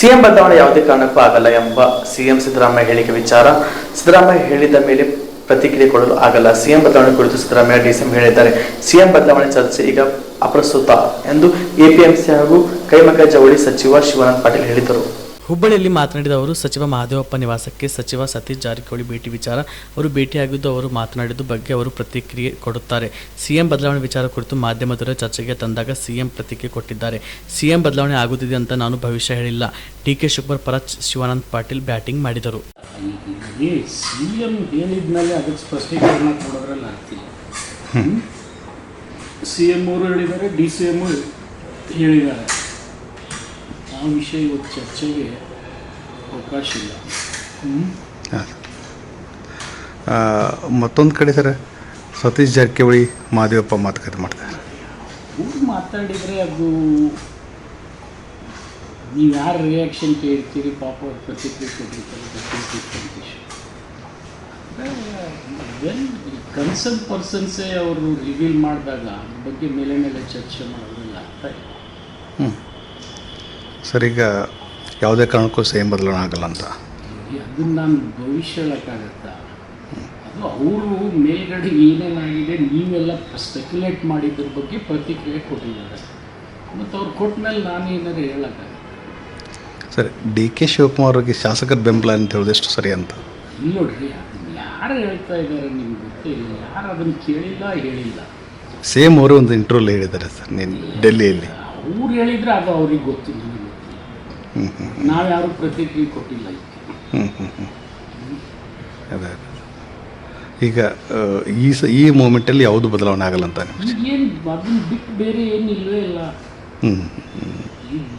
CM ಬದಲಾವಣೆ ಯಾವುದೇ ಕಾರಣಕ್ಕೂ ಆಗಲ್ಲ ಎಂಬ ಸಿಎಂ ಸಿದ್ದರಾಮಯ್ಯ ಹೇಳಿಕೆ ವಿಚಾರ. ಸಿದ್ದರಾಮಯ್ಯ ಹೇಳಿದ ಮೇಲೆ ಪ್ರತಿಕ್ರಿಯೆ ಕೊಡಲು ಆಗಲ್ಲ. ಸಿಎಂ ಬದಲಾವಣೆ ಕುರಿತು ಸಿದ್ದರಾಮಯ್ಯ ಡಿಸಿಎಂ ಹೇಳಿದ್ದಾರೆ. ಸಿಎಂ ಬದಲಾವಣೆ ಚರ್ಚೆ ಈಗ ಅಪ್ರಸ್ತುತ ಎಂದು ಎಪಿಎಂಸಿ ಹಾಗೂ ಕೈಮಗ್ಗ ಜವಳಿ ಸಚಿವ ಶಿವಾನಂದ ಪಾಟೀಲ್ ಹೇಳಿದರು. ಹುಬ್ಬಳ್ಳಿಯಲ್ಲಿ ಮಾತನಾಡಿದ ಅವರು ಸಚಿವ ಮಹದೇವಪ್ಪ ನಿವಾಸಕ್ಕೆ ಸಚಿವ ಸತೀಶ್ ಜಾರಕಿಹೊಳಿ ಭೇಟಿ ವಿಚಾರ. ಅವರು ಭೇಟಿಯಾಗಿದ್ದು ಅವರು ಮಾತನಾಡಿದ್ದು ಬಗ್ಗೆ ಅವರು ಪ್ರತಿಕ್ರಿಯೆ ಕೊಡುತ್ತಾರೆ. ಸಿಎಂ ಬದಲಾವಣೆ ವಿಚಾರ ಕುರಿತು ಮಾಧ್ಯಮದವರ ಚರ್ಚೆಗೆ ತಂದಾಗ ಸಿಎಂ ಪ್ರತಿಕ್ರಿಯೆ ಕೊಟ್ಟಿದ್ದಾರೆ. ಸಿಎಂ ಬದಲಾವಣೆ ಆಗುತ್ತಿದೆ ಅಂತ ನಾನು ಭವಿಷ್ಯ ಹೇಳಿಲ್ಲ. ಡಿ ಕೆ ಶಿವಕುಮಾರ್ ಪರ ಶಿವಾನಂದ್ ಪಾಟೀಲ್ ಬ್ಯಾಟಿಂಗ್ ಮಾಡಿದರು. ಹೇಳಿದ್ದಾರೆ ಡಿ ಸಿ ಎಂ ಹೇಳಿದ್ದಾರೆ. ಆ ವಿಷಯ ಇವತ್ತು ಚರ್ಚೆಗೆ ಅವಕಾಶ ಇಲ್ಲ. ಮತ್ತೊಂದು ಕಡೆ ಸರ್ ಸತೀಶ್ ಜಾರಕಿಹೊಳಿ ಮಹಾದೇವಪ್ಪ ಮಾತುಕತೆ ಮಾಡ್ತಾರೆ. ಅವ್ರು ಮಾತಾಡಿದರೆ ಅದು ನೀವು ಯಾರು ರಿಯಾಕ್ಷನ್ ಕೇಳ್ತೀರಿ? ಪಾಪ ಅವ್ರ ಪ್ರತಿಕ್ರಿಯೆ ಕೊಟ್ಟಿರ್ತಾರೆ ಕನ್ಸರ್ನ್ ಪರ್ಸನ್ಸೇ ಅವರು ರಿವೀಲ್ ಮಾಡಿದಾಗ ಅದ್ರ ಬಗ್ಗೆ ಮೇಲೆ ಮೇಲೆ ಚರ್ಚೆ ಮಾಡೋದಿಲ್ಲ ಅರ್ಥ ಇಲ್ಲ. ಹ್ಞೂ ಸರ್ ಈಗ ಯಾವುದೇ ಕಾರಣಕ್ಕೂ ಸೇಮ್ ಬದಲಾವಣೆ ಆಗಲ್ಲ ಅಂತ. ಅದನ್ನ ನಾನು ಭವಿಷ್ಯ ಹೇಳೋಕ್ಕಾಗತ್ತಾ ಅದು ಅವರು ಮೇಲ್ಗಡೆ ಏನೇನಾಗಿದೆ ನೀವೆಲ್ಲ ಸ್ಪೆಕ್ಯುಲೇಟ್ ಮಾಡಿದ್ರ ಬಗ್ಗೆ ಪ್ರತಿಕ್ರಿಯೆ ಕೊಟ್ಟಿದ್ದಾರೆ. ಮತ್ತು ಅವ್ರು ಕೊಟ್ಟ ಮೇಲೆ ನಾನು ಏನಾದ್ರು ಹೇಳೋಕ್ಕಾಗತ್ತೆ? ಸರ್ ಡಿ ಕೆ ಶಿವಕುಮಾರ್ ಅವ್ರಿಗೆ ಶಾಸಕರ ಬೆಂಬಲ ಅಂತ ಹೇಳೋದು ಎಷ್ಟು ಸರಿ ಅಂತ. ಇಲ್ಲಿ ನೋಡ್ರಿ ಅದನ್ನ ಯಾರು ಹೇಳ್ತಾ ಇದ್ದಾರೆ ನಿಮ್ಗೆ ಗೊತ್ತಿಲ್ಲ ಯಾರು ಅದನ್ನು ಕೇಳಿಲ್ಲ ಹೇಳಿಲ್ಲ? ಸೇಮ್ ಅವರು ಒಂದು ಇಂಟರ್ವ್ಯೂಲ್ ಹೇಳಿದ್ದಾರೆ ಸರ್ ನೀನು ಡೆಲ್ಲಿಯಲ್ಲಿ. ಅವ್ರು ಹೇಳಿದ್ರೆ ಅದು ಅವ್ರಿಗೆ ಗೊತ್ತು ಗೊತ್ತಿಲ್ಲ. ನಾವ್ಯಾರು ಪ್ರತಿಕ್ರಿಯೆ ಕೊಟ್ಟಿಲ್ಲ ಅದೇ. ಈಗ ಈ ಸ ಈ ಮೂಮೆಂಟಲ್ಲಿ ಯಾವುದು ಬದಲಾವಣೆ ಆಗಲ್ಲ ಅಂತ ಏನು ಅದನ್ನ ಬಿಟ್ಟು ಬೇರೆ ಏನು ಇಲ್ಲವೇ ಇಲ್ಲ ಹ್ಞೂ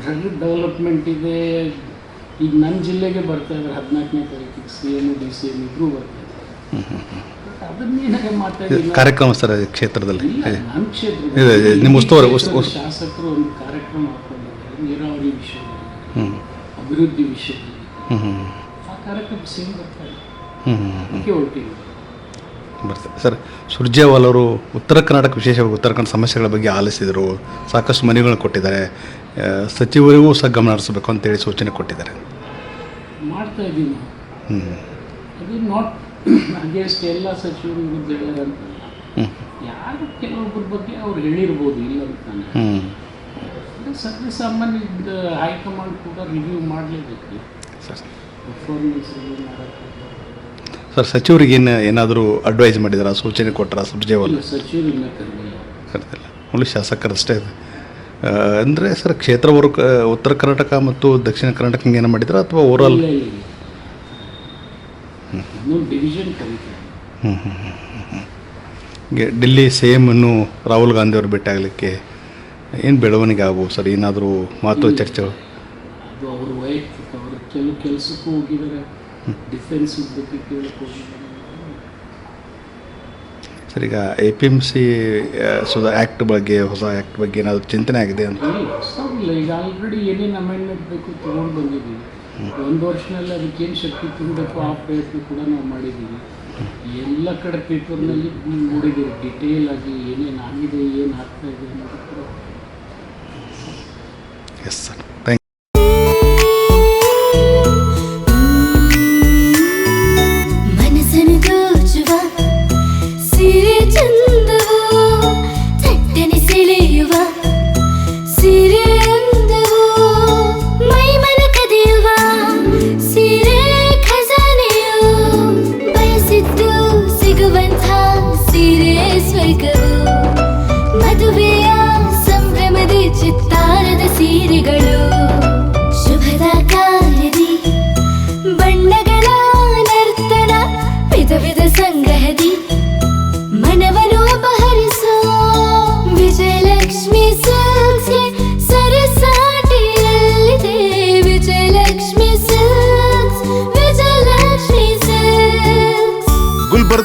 ಡ್ರಗ್ ಡೆವಲಪ್ಮೆಂಟ್ ಇದೆ. ಈಗ ನನ್ನ ಜಿಲ್ಲೆಗೆ ಬರ್ತಾ ಇದ್ದಾರೆ ಹದಿನಾಲ್ಕನೇ ತಾರೀಕಿಗೆ C M D C M ಇಬ್ಬರು ಬರ್ತಾ ಇದ್ದಾರೆ? ಕಾರ್ಯಕ್ರಮ ಸರ್ ಕ್ಷೇತ್ರದಲ್ಲಿ. ನಮ್ಮ ಕ್ಷೇತ್ರ ಇದೆ, ಇದೆ. ನಿಮ್ಮ ಉಸ್ತುವಾರಿ- ಉಸ್- ಉಸ್- ಶಾಸಕರು ಒಂದು ಕಾರ್ಯಕ್ರಮ ಹಾಕೊಂಡಿದ್ದಾರೆ ನೀರಾವರಿ ವಿಷಯದಲ್ಲಿ. ಅಭಿವೃದ್ಧಿ ವಿಷಯದಲ್ಲಿ. ಹ್ಞೂ ಹ್ಞೂ ಆ ಕಾರ್ಯಕ್ರಮ ಸೇಮ್ ಬರ್ತಾ ಇದೆ. ಹೊರಟಿದೆ. ಬರ್ತಾರೆ ಸರ್ ಸುರ್ಜೇವಾಲ್ ಅವರು ಉತ್ತರ ಕರ್ನಾಟಕ ವಿಶೇಷವಾಗಿ ಉತ್ತರ ಕನ್ನಡ ಸಮಸ್ಯೆಗಳ ಬಗ್ಗೆ ಆಲಿಸಿದರು. ಸಾಕಷ್ಟು ಮನವಿಗಳನ್ನು ಕೊಟ್ಟಿದ್ದಾರೆ. ಸಚಿವರಿಗೂ ಸಹ ಗಮನ ಹರಿಸಬೇಕು ಅಂತೇಳಿ ಸೂಚನೆ ಕೊಟ್ಟಿದ್ದಾರೆ. ಮಾಡ್ತಾ ಇದ್ದೀನಿ. ಅದು ನಾಟ್ ಅಗೇನ್ಸ್ಟ್ ಎಲ್ಲ ಸಚಿವರು ವಿರುದ್ಧ ಯಾರು ಕೆಲವೊಬ್ಬರ ಬಗ್ಗೆ ಅವ್ರು ಹೇಳಿರ್ಬೋದು ಇಲ್ಲ ಅಂತ ಸದ್ಯ ಸಾಮಾನ್ಯ ಹೈಕಮಾಂಡ್ ಕೂಡ ರಿವ್ಯೂ ಮಾಡಲೇಬೇಕು. ಸರ್. ಪರ್ಫಾರ್ಮೆನ್ಸ್ ರಿವ್ಯೂ ಮಾಡೋಕ್ಕೆ ಸರ್ ಸಚಿವರಿಗೆ ಏನು ಏನಾದರೂ ಅಡ್ವೈಸ್ ಮಾಡಿದಾರ ಸೂಚನೆ ಕೊಟ್ಟರ ಸುರ್ಜೇವಾಲ್ ಇಲ್ಲ ಸಚಿವರು ಇನ್ನೂ ಕರೆದಿಲ್ಲ. ಓನ್ಲಿ ಶಾಸಕರಷ್ಟೇ ಅಂದರೆ ಸರ್ ಕ್ಷೇತ್ರವರು ವರ್ಗ ಉತ್ತರ ಕರ್ನಾಟಕ ಮತ್ತು ದಕ್ಷಿಣ ಕರ್ನಾಟಕ ಹಿಂಗೆ ಏನೋ ಮಾಡಿದ್ರ ಅಥವಾ ಓವರಾಲ್ ಡಿವಿಷನ್ ಹ್ಞೂ ಹ್ಞೂ ಹ್ಞೂ ಹ್ಞೂ ಡೆಲ್ಲಿ ಸೇಮ್ ಇನ್ನು ಅನ್ನು ರಾಹುಲ್ ಗಾಂಧಿ ಅವರು ಭೇಟಿ ಆಗಲಿಕ್ಕೆ ಏನು ಬೆಳವಣಿಗೆ ಆಗ್ಬೋದು ಸರ್? ಏನಾದರೂ ಮಾತು ಚರ್ಚೆ ಅದು ಅವ್ರ ವೈಯಕ್ತಿಕ ಅವರು ಕೆಲವು ಕೆಲಸಕ್ಕೂ ಹೋಗಿದ್ದಾರೆ. ಡಿಫೆನ್ಸ್ ಬಗ್ಗೆ ಕೇಳಕ್ಕೆ ಹೋಗಿದ್ದಾರೆ. ಸರ್ ಈಗ ಎ ಪಿ ಎಂ ಸಿ ಸುಧಾ ಆ್ಯಕ್ಟ್ ಬಗ್ಗೆ ಹೊಸ ಆ್ಯಕ್ಟ್ ಬಗ್ಗೆ ಏನಾದರೂ ಚಿಂತನೆ ಆಗಿದೆ ಅಂತ? ಇಲ್ಲ ಈಗ ಆಲ್ರೆಡಿ ಏನೇನು ಅಮೆಂಡ್ಮೆಂಟ್ ಬೇಕು ತೊಗೊಂಡು ಬಂದಿದ್ದೀವಿ. ಒಂದು ವರ್ಷದಲ್ಲಿ ಅದಕ್ಕೇನು ಶಕ್ತಿ ತುಂಬಬೇಕು ಆ ಪ್ರಯತ್ನ ಕೂಡ ನಾವು ಮಾಡಿದ್ದೀವಿ. ಎಲ್ಲ ಕಡೆ ಪೇಪರ್ನಲ್ಲಿ ನೋಡಿದ್ದೀವಿ ಡಿಟೇಲ್ ಆಗಿ ಏನೇನು ಆಗಿದೆ ಏನು ಆಗ್ತಾ ಇದೆ ಅನ್ನೋದು ಕೂಡ ಎಸ್ ಸರ್